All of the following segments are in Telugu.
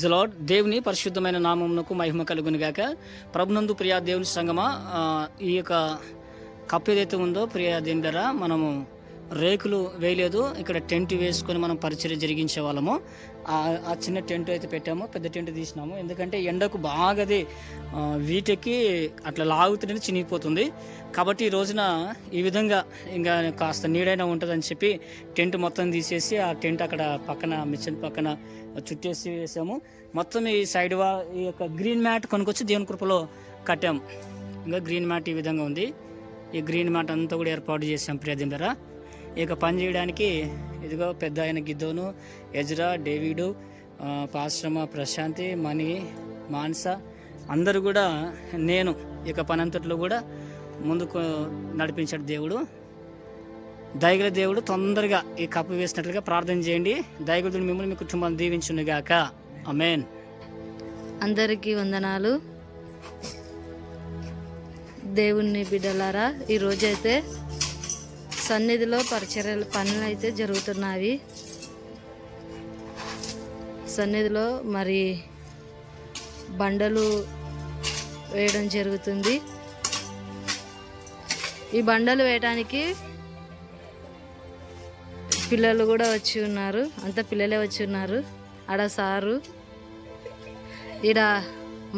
జలాడ్ దేవుని పరిశుద్ధమైన నామమునకు మహిమ కలుగుని గాక. ప్రభునందు ప్రియా దేవుని సంగమ ఈ యొక్క కప్పు ఏదైతే ఉందో ప్రియా దేవుని ద్వారా మనము రేకులు వేయలేదు. ఇక్కడ టెంట్ వేసుకొని మనం పరిచయం జరిగించే వాళ్ళము. ఆ చిన్న టెంట్ అయితే పెట్టాము. పెద్ద టెంట్ తీసినాము. ఎందుకంటే ఎండకు బాగా అది వీటెక్కి అట్లా లాగుతుంటే చినిగిపోతుంది. కాబట్టి ఈ రోజున ఈ విధంగా ఇంకా కాస్త నీడైనా ఉంటుందని చెప్పి టెంట్ మొత్తం తీసేసి ఆ టెంట్ అక్కడ పక్కన మిషన్ పక్కన చుట్టేసి వేసాము. మొత్తం ఈ సైడ్ వా ఈ యొక్క గ్రీన్ మ్యాట్ కొనుక్కొచ్చి దేవుని కృపలో కట్టాము. ఇంకా గ్రీన్ మ్యాట్ ఈ విధంగా ఉంది. ఈ గ్రీన్ మ్యాట్ అంతా కూడా ఏర్పాటు చేసాం ప్రియదిందర ఇక పని చేయడానికి ఇదిగో పెద్ద ఆయన గిద్దోను ఎజ్రా డేవిడు పాశ్రమ ప్రశాంతి మణి మాన్స అందరూ కూడా నేను ఇక పని అంతట్లో కూడా ముందుకు నడిపించాడు దేవుడు. దయగల దేవుడు తొందరగా ఈ కప్పు వేసినట్లుగా ప్రార్థన చేయండి. దయగలుడు మిమ్మల్ని మీ కుటుంబాన్ని దీవించునుగాక అమేన్ అందరికీ వందనాలు. దేవుణ్ణి బిడ్డలారా ఈ రోజైతే సన్నిధిలో పరిచర్యలు పనులు అయితే జరుగుతున్నాయి. సన్నిధిలో మరి బండలు వేయడం జరుగుతుంది. ఈ బండలు వేయడానికి పిల్లలు కూడా వచ్చి ఉన్నారు. అంత పిల్లలే వచ్చి ఉన్నారు. ఆడ సారు ఈడ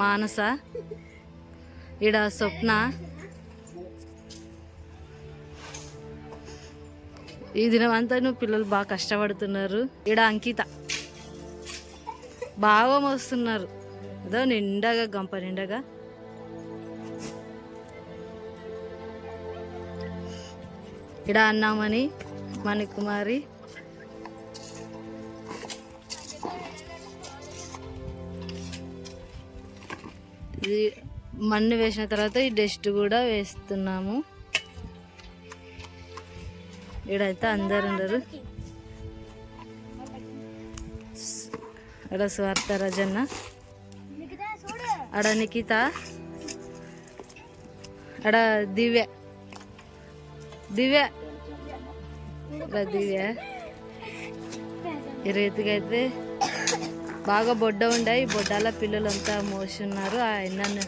మానస ఈడ స్వప్న ఈ దినం అంతా పిల్లలు బాగా కష్టపడుతున్నారు. ఈడ అంకిత. బాగా మోస్తున్నారు. అదో నిండగా గంప నిండగా. ఈడ అన్నామని మణికుమారి ఇది మన్ను వేసిన తర్వాత ఈ డస్ట్ కూడా వేస్తున్నాము. ఈడైతే అందరు ఉండరు. అక్కడ స్వార్థ రజన్న. అడ నిఖిత. అడ దివ్య. దివ్య. ఆడ దివ్య. ఈ రీతిగా అయితే బాగా బొడ్డ ఉండే. ఈ బొడ్డాల పిల్లలంతా మోసున్నారు. ఆయన ఎన్నను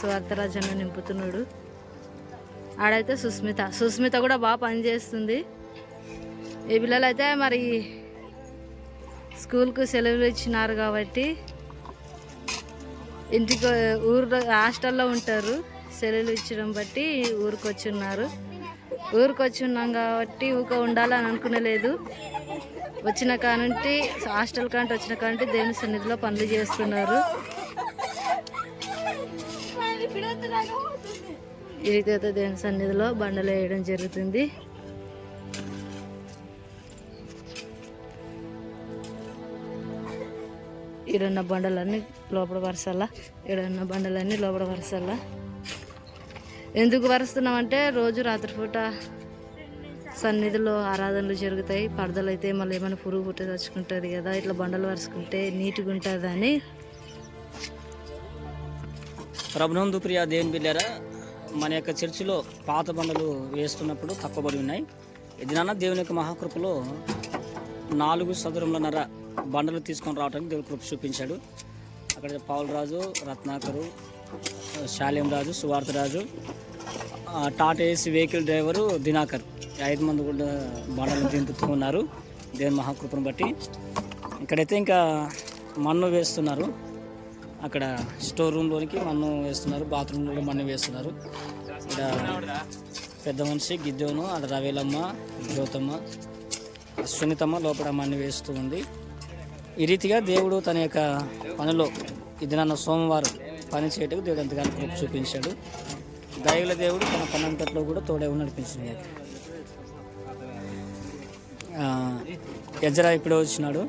స్వార్థరాజన్న నింపుతున్నాడు. ఆడైతే సుస్మిత. సుస్మిత కూడా బాగా పనిచేస్తుంది. ఈ పిల్లలు అయితే మరి స్కూల్కు సెలవులు ఇచ్చినారు కాబట్టి ఇంటికి ఊరు హాస్టల్లో ఉంటారు. సెలవులు ఇచ్చడం బట్టి ఊరికి వచ్చి ఉన్నారు ఊరికి వచ్చి ఉన్నాం కాబట్టి ఊక ఉండాలని అనుకునేలేదు. వచ్చిన కానుంటి హాస్టల్ కాంటి వచ్చిన కాంటి దేవుని సన్నిధిలో పనులు చేస్తున్నారు. ఈ రీతి అయితే దేవుని సన్నిధిలో బండలు వేయడం జరుగుతుంది. ఈడన్న బండలన్నీ లోపల వరసల్లా ఈడన్న బండలన్నీ లోపల వరసల్లా ఎందుకు వరుస్తున్నామంటే రోజు రాత్రిపూట సన్నిధిలో ఆరాధనలు జరుగుతాయి. పడదలు అయితే మళ్ళీ ఏమైనా పురుగు పుట్ట తెచ్చుకుంటుంది కదా ఇట్లా బండలు వరుసుకుంటే నీట్గా ఉంటుందని. ప్రభునందు ప్రియ దేవుని బిల్లారా మన యొక్క చర్చిలో పాత బండలు వేస్తున్నప్పుడు కప్పబడి ఉన్నాయి. ఇది నాన్న దేవుని యొక్క మహాకృపలో నాలుగు సదురములన్నర బండలు తీసుకొని రావడానికి దేవుడు కృప చూపించాడు. అక్కడ పావులరాజు Ratnakar Salyam Raju Suvarta Raju Tata AC vehicle driver Dinakar. ఐదు మంది కూడా బండలు దింపుతూ ఉన్నారు. దేవుని మహాకృపను బట్టి ఇక్కడైతే ఇంకా మన్ను వేస్తున్నారు. అక్కడ స్టోర్ రూమ్లోనికి మన్ను వేస్తున్నారు. బాత్రూంలో మన్ను వేస్తున్నారు. ఇక్కడ పెద్ద మనిషి గిద్దోను అక్కడ రవేలమ్మ జ్యోతమ్మ సునీతమ్మ లోపల మన్ను వేస్తూ ఉంది. ఈ రీతిగా దేవుడు తన యొక్క పనిలో ఇది నన్ను సోమవారం పని చేయటకు దేవుడు ఎంతగానో కృప చూపించాడు. దైవుల దేవుడు తన పనంతట్లో కూడా తోడే నడిపించింది ఎజరా ఇప్పుడే వచ్చినాడు.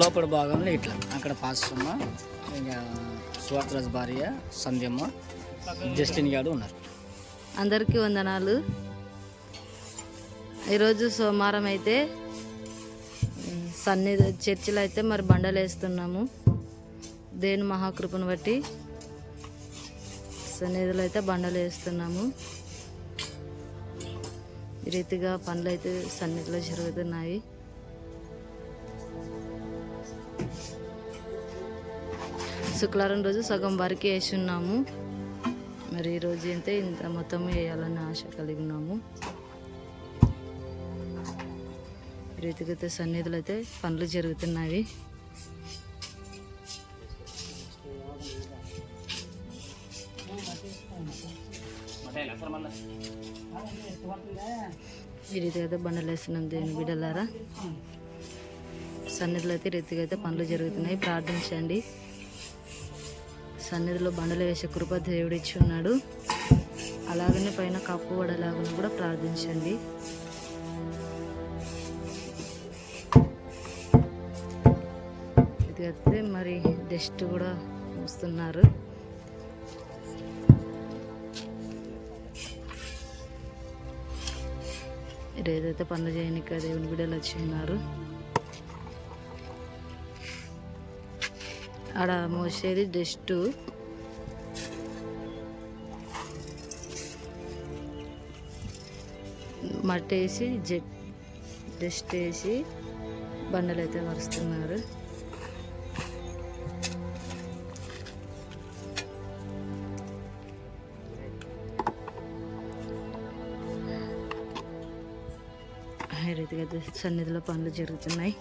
లోపల భాగంలో ఇట్లా అక్కడ పాస్టమ్మ ఇంకా సువాత్రాజ్ భార్య సంధ్యమ్మ జస్టిన్ గారు ఉన్నారు. అందరికీ వందనాలు. ఈరోజు సోమవారం అయితే సన్ని సన్నిధి చర్చిలో అయితే మరి బండలు వేస్తున్నాము. దేని మహాకృపను బట్టి సన్నిధిలో అయితే బండలు వేస్తున్నాము. ఈ రీతిగా పనులు అయితే సన్నిధిలో జరుగుతున్నాయి. శుక్రవారం రోజు సగం వరకు వేసి ఉన్నాము మరి ఈరోజు అయితే ఇంత మొత్తం వేయాలని ఆశ కలిగి ఉన్నాము. రీతిగా అయితే సన్నిధులు అయితే పనులు జరుగుతున్నాయి. ఈ రీతిగా అయితే బండలు వేస్తున్నాం దేవుని బిడ్డలారా. సన్నిధిలో అయితే రీతిగా అయితే పనులు జరుగుతున్నాయి. ప్రార్థించండి. సన్నిధిలో బండలు వేసే కృప దేవుడిచ్చి ఉన్నాడు. అలాగనే పైన కప్పు పడేలాగా కూడా ప్రార్థించండి. అయితే మరి డస్ట్ కూడా వస్తున్నారు. ఏదైతే పనులు చేయనిక దేవుని బిడ్డలు వచ్చి ఉన్నారు. ఆడ మోసేది డస్ట్ మట్టి వేసి జెట్ డస్ట్ వేసి బండలు అయితే మరుస్తున్నారు. రీతిగా సన్నిధిలో పనులు జరుగుతున్నాయి.